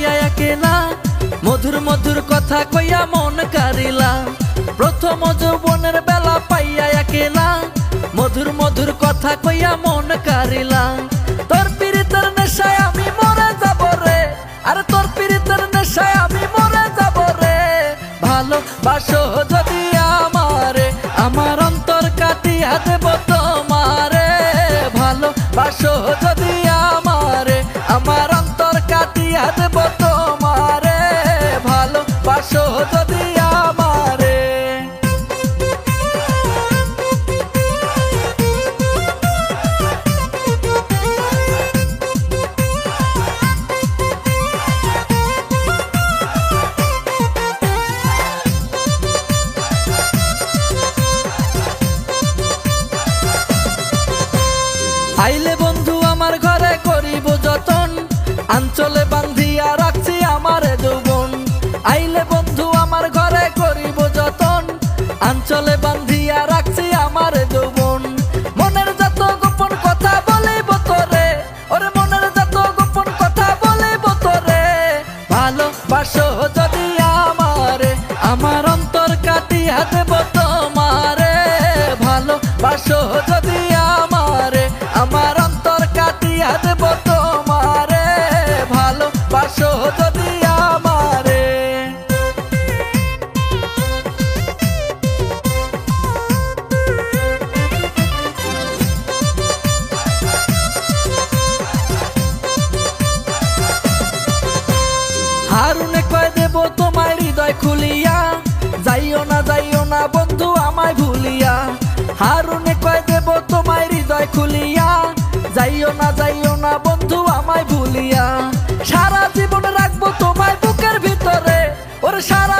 বেলা পাইয়া একেলা মধুর মধুর কথা কইয়া মন কারিলা। প্রথম যৌবনের বেলা পাইয়া একেলা মধুর মধুর কথা কইয়া মন কারিলা। তোর পীড়িতের নেশায় আমি মরে যাব রে। আরে তোর পীড়িতের নেশায় আমি মরে যাব রে। ভালোবাসো যদি আমারে, আমার অন্তর কাটিয়া দেব তোমারে। ভালোবাসো যদি আমার আইলে বন্ধু আমার ঘরে করিব যতন আঞ্চলে বান্ধিয়া রাখছি আঞ্চলে বান্ধিয়া রাখছি আমার যৌবন। মনের যত গোপন কথা বলিব তোরে, ওরে মনের যত গোপন কথা বলিব তোরে। ভালোবাসো যদি আমারে, আমার অন্তর কাটিয়া দেব তোমারে। ভালোবাসো যদি আমারে, আমার অন্তর কাটিয়া দেব তোমারে। ভালোবাসো হারুনে কয় দেব তোমার হৃদয় খুলিয়া। যাইও না যাইও না বন্ধু, আমায় ভুলিয়া। হারুনে কয় দেব তোমার হৃদয় খুলিয়া। যাইও না যাইও না বন্ধু, আমায় ভুলিয়া। সারা জীবন রাখব তোমায় বুকের ভিতরে। ওর সারা